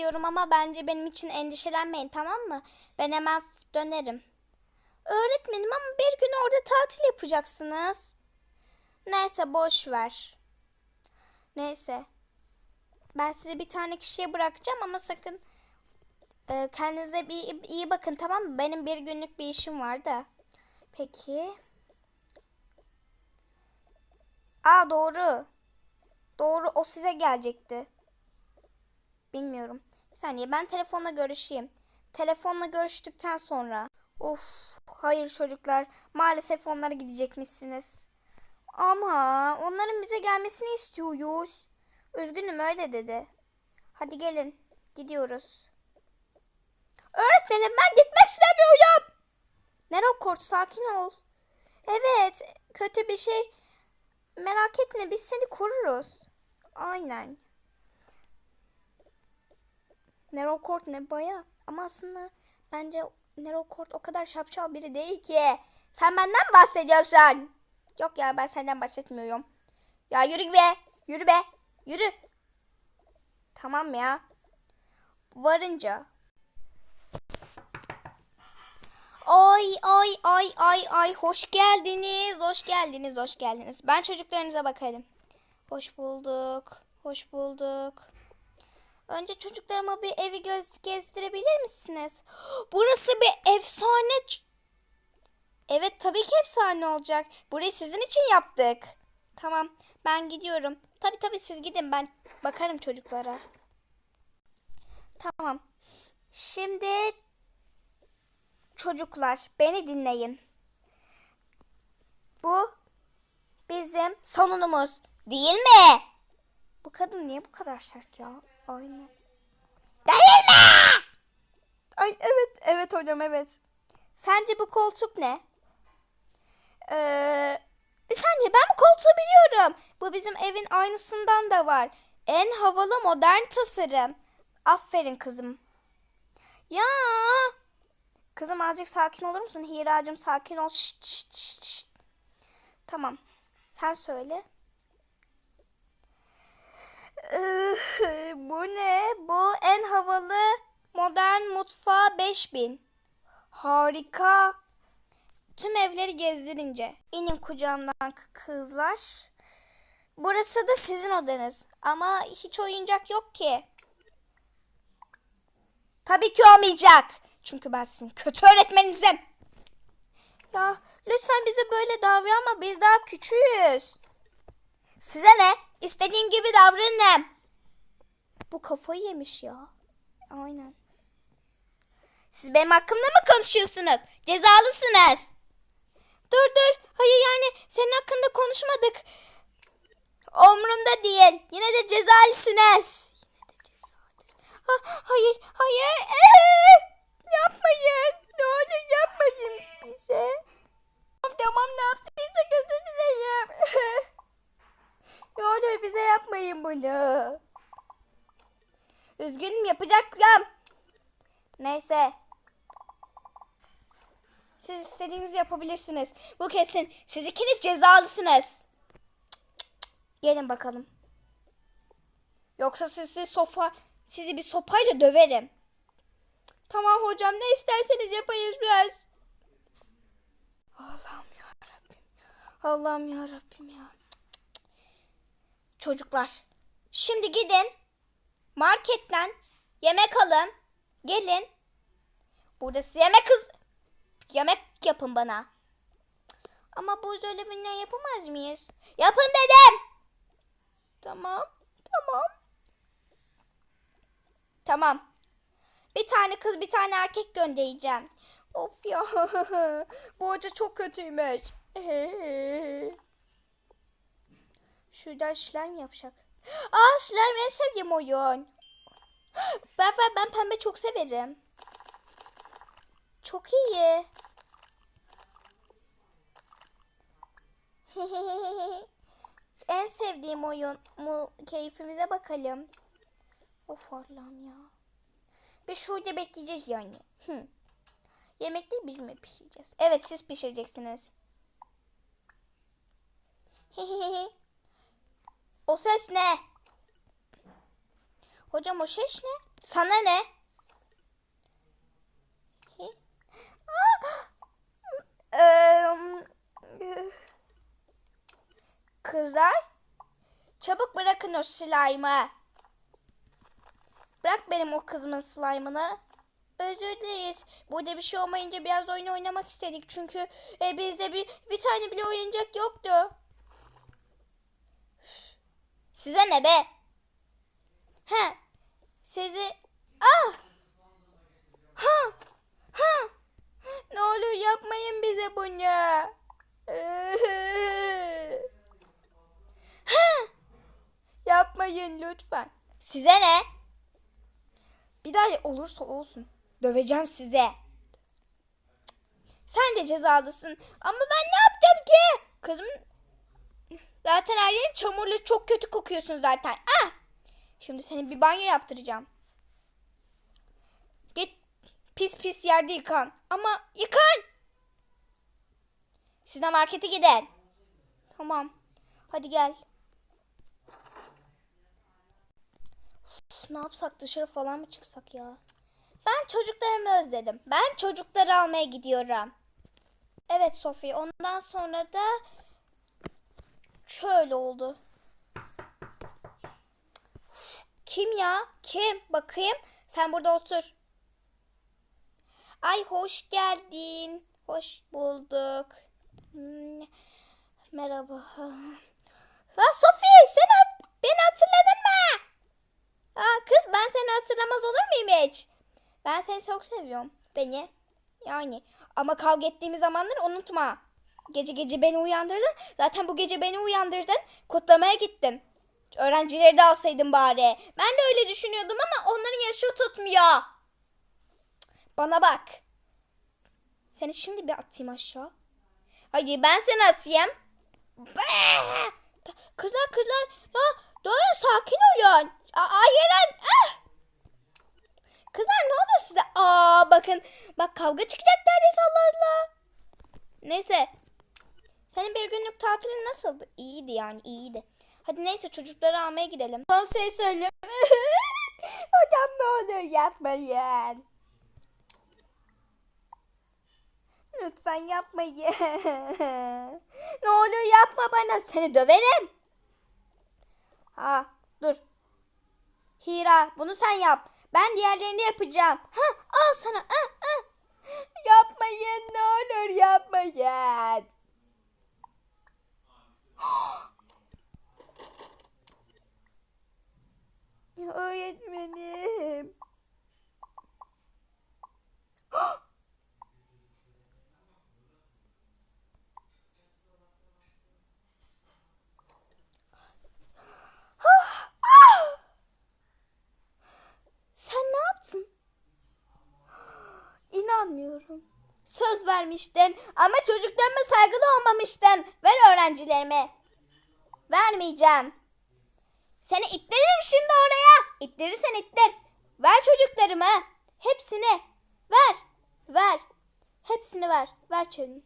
biliyorum ama bence benim için endişelenmeyin tamam mı? Ben hemen dönerim. Öğretmenim ama bir gün orada tatil yapacaksınız. Neyse boş ver. Neyse. Ben sizi bir tane kişiye bırakacağım ama sakın e, kendinize bir iyi bakın tamam mı? Benim bir günlük bir işim var da. Peki. Aa doğru. Doğru o size gelecekti. Bilmiyorum. Bir saniye ben telefonla görüşeyim. Telefonla görüştükten sonra. Of hayır çocuklar. Maalesef onlara gidecekmişsiniz. Ama onların bize gelmesini istiyoruz. Üzgünüm öyle dedi. Hadi gelin. Gidiyoruz. Öğretmenim ben gitmek istemiyorum. Nerokort sakin ol. Evet kötü bir şey. Merak etme biz seni koruruz. Aynen. Nerokort ne baya. Ama aslında bence Nerokort o kadar şapşal biri değil ki. Sen benden bahsediyorsun? Yok ya ben senden bahsetmiyorum. Ya yürü be. Yürü be. Yürü. Tamam ya. Varınca. Ay ay ay ay ay hoş geldiniz. Hoş geldiniz. Hoş geldiniz. Ben çocuklarınıza bakarım. Hoş bulduk. Hoş bulduk. Önce çocuklarıma bir evi göz gezdirebilir misiniz? Burası bir efsane. Evet tabii ki efsane olacak. Burayı sizin için yaptık. Tamam ben gidiyorum. Tabii tabii siz gidin ben bakarım çocuklara. Tamam. Şimdi çocuklar beni dinleyin. Bu bizim sonunumuz değil mi? Bu kadın niye bu kadar sert ya? Aynen. Değil mi? Ay evet evet hocam evet. Sence bu koltuk ne? Ee, bir saniye ben bu koltuğu biliyorum. Bu bizim evin aynısından da var. En havalı modern tasarım. Aferin kızım. Ya. Kızım azıcık sakin olur musun? Hiracığım sakin ol. Şşt, şşt, şşt. Tamam. Sen söyle. Bu ne? Bu en havalı modern mutfağı 5000. Harika. Tüm evleri gezdirince. İnin kucağımdan kızlar. Burası da sizin odanız. Ama hiç oyuncak yok ki. Tabii ki olmayacak. Çünkü ben sizin kötü öğretmeninizim. Ya lütfen bize böyle davranma. Biz daha küçüğüz. Size ne? İstediğim gibi davranırım. Bu kafayı yemiş ya. Aynen. Siz benim hakkımda mı konuşuyorsunuz? Cezalısınız. Dur dur. Hayır yani senin hakkında konuşmadık. Umurumda değil. Yine de cezalısınız. Yine de cezalısınız. Ha, hayır, hayır. Ee, yapmayın. Ne olur yapmayın bize. Tamam, Tamam ne yaptıysak özür dileyim. ne olur bize yapmayın bunu. Üzgünüm yapacaktım. Neyse. Siz istediğinizi yapabilirsiniz. Bu kesin. Siz ikiniz cezalısınız. Gelin bakalım. Yoksa sizi sofa sizi bir sopayla döverim. Tamam hocam ne isterseniz yapayız biraz. Allah'ım ya Rabbim. Allah'ım ya Rabbim ya. Çocuklar, şimdi gidin marketten yemek alın. Gelin. Burada size yemek kız yemek yapın bana. Ama bu öyle ne yapamaz mıyız? Yapın dedim. Tamam. Tamam. Tamam. Bir tane kız bir tane erkek göndereceğim. Of ya. bu hoca çok kötüymüş. Şuradan slime yapacak. Aa slime en sevdiğim oyun. Ben, ben, ben pembe çok severim. Çok iyi. en sevdiğim oyun mu keyfimize bakalım. Of Allah'ım ya. Bir şurada bekleyeceğiz yani. Hı. Yemekleri biz mi pişireceğiz? Evet siz pişireceksiniz. o ses ne? Hocam o ses ne? Sana ne? Kızlar, çabuk bırakın o slime'ı. Bırak benim o kızımın slime'ını. Özür dileriz. Burada bir şey olmayınca biraz oyun oynamak istedik. Çünkü e, bizde bir, bir tane bile oyuncak yoktu. Size ne be? He. Sizi... Ah! Ha! Ha! Ne olur yapmayın bize bunu. Ha! Yapmayın lütfen. Size ne? Bir daha olursa olsun. Döveceğim size. Sen de cezalısın. Ama ben ne yaptım ki? Kızım zaten her yerin çamurlu çok kötü kokuyorsun zaten. Ah! Şimdi seni bir banyo yaptıracağım. Git pis pis yerde yıkan. Ama yıkan. Siz de markete gidin. Tamam. Hadi gel. Üf, ne yapsak dışarı falan mı çıksak ya? Ben çocuklarımı özledim. Ben çocukları almaya gidiyorum. Evet Sophie. Ondan sonra da şöyle oldu. Kim ya? Kim? Bakayım. Sen burada otur. Ay hoş geldin. Hoş bulduk. Hmm, Merhaba. Ha Sophie sen hat- beni hatırladın mı? Aa, kız ben seni hatırlamaz olur muyum hiç? Ben seni çok seviyorum. Beni. Yani. Ama kavga ettiğimiz zamanları unutma. Gece gece beni uyandırdın. Zaten bu gece beni uyandırdın. Kutlamaya gittin. Öğrencileri de alsaydın bari. Ben de öyle düşünüyordum ama onların yaşı tutmuyor. Bana bak. Seni şimdi bir atayım aşağı. Hayır ben seni atayım. Kızlar kızlar ya doğru sakin olun. Hayır ah! Kızlar ne oluyor size? Aa bakın bak kavga çıkacak neredeyse Allah Allah. Neyse. Senin bir günlük tatilin nasıldı? İyiydi yani iyiydi. Hadi neyse çocukları almaya gidelim. Son şey söyleyeyim. Hocam ne olur yapmayın. Lütfen yapmayın. ne olur yapma bana. Seni döverim. Ha dur. Hira bunu sen yap. Ben diğerlerini yapacağım. Ha al sana. Ha, ha. Yapmayın ne olur yapmayın. Öğretmenim. Sen ne yaptın? İnanmıyorum. Söz vermiştin ama çocuklarıma saygılı olmamıştın. Ver öğrencilerime. Vermeyeceğim. Seni ittiririm şimdi oraya. İttirirsen ittir. Ver çocuklarımı. Hepsini. Ver. Ver. Hepsini ver. Ver çölünü.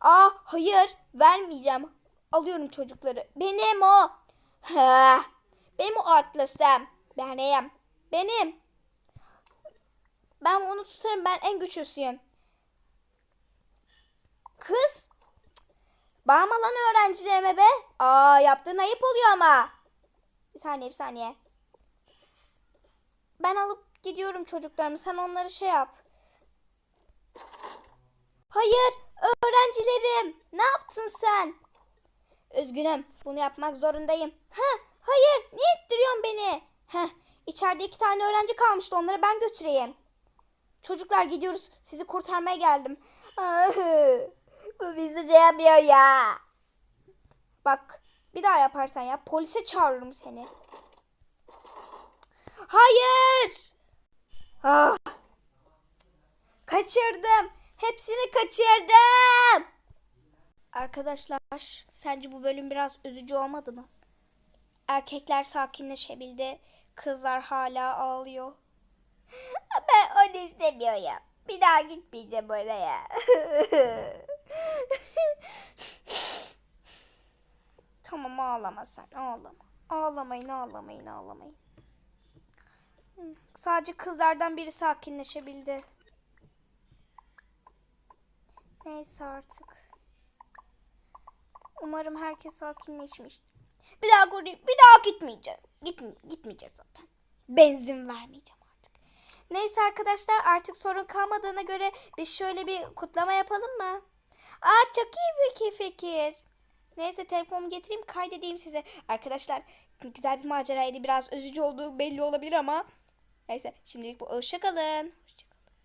Aa hayır. Vermeyeceğim. Alıyorum çocukları. Benim o. Ha. Benim o atlasım. Benim. Benim. Ben onu tutarım. Ben en güçlüsüyüm. Kız. Bağırma lan öğrencilerime be. Aa yaptığın ayıp oluyor ama. Bir saniye bir saniye. Ben alıp gidiyorum çocuklarımı. Sen onları şey yap. Hayır öğrencilerim. Ne yaptın sen? Üzgünüm. Bunu yapmak zorundayım. Ha, hayır. Niye ittiriyorsun beni? Heh, içeride iki tane öğrenci kalmıştı. Onları ben götüreyim. Çocuklar gidiyoruz. Sizi kurtarmaya geldim. Bu bizi yapıyor ya. Bak bir daha yaparsan ya polise çağırırım seni. Hayır. Ah. Kaçırdım. Hepsini kaçırdım. Arkadaşlar sence bu bölüm biraz üzücü olmadı mı? Erkekler sakinleşebildi. Kızlar hala ağlıyor. Ben onu istemiyorum. Bir daha gitmeyeceğim oraya. tamam ağlama sen ağlama. Ağlamayın ağlamayın ağlamayın. Sadece kızlardan biri sakinleşebildi. Neyse artık. Umarım herkes sakinleşmiş. Bir daha göreyim. Bir daha gitmeyeceğiz. Git, gitmeyeceğiz zaten. Benzin vermeyeceğim artık. Neyse arkadaşlar artık sorun kalmadığına göre biz şöyle bir kutlama yapalım mı? Aa çok iyi bir fikir. Neyse telefonumu getireyim kaydedeyim size. Arkadaşlar güzel bir maceraydı. Biraz üzücü olduğu belli olabilir ama. Neyse şimdilik bu hoşçakalın.